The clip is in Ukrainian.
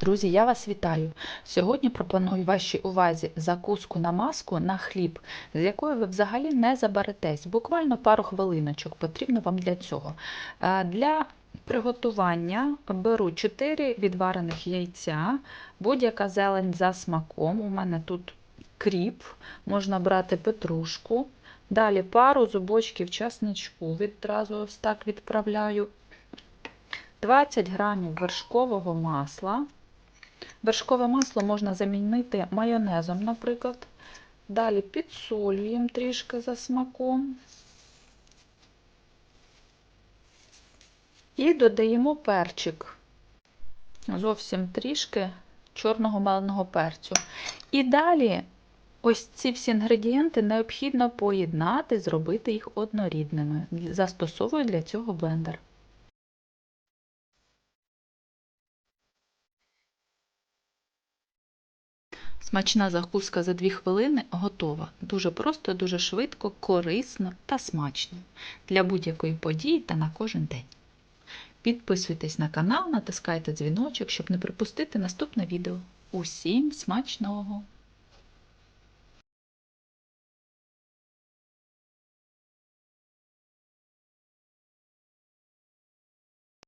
Друзі, я вас вітаю! Сьогодні пропоную вашій увазі закуску на маску на хліб, з якою ви взагалі не заберетесь. Буквально пару хвилиночок потрібно вам для цього. Е, Для приготування беру 4 відварених яйця, будь-яка зелень за смаком. У мене тут кріп, можна брати петрушку. Далі пару зубочків часничку відразу ось так відправляю. 20 грамів вершкового масла. Вершкове масло можна замінити майонезом, наприклад. Далі підсолюємо трішки за смаком. І додаємо перчик. Зовсім трішки чорного меленого перцю. І далі ось ці всі інгредієнти необхідно поєднати, зробити їх однорідними. Застосовую для цього блендер. Смачна закуска за 2 хвилини готова. Дуже просто, дуже швидко, корисно та смачно для будь-якої події та на кожен день. Підписуйтесь на канал, натискайте дзвіночок, щоб не пропустити наступне відео. Усім смачного!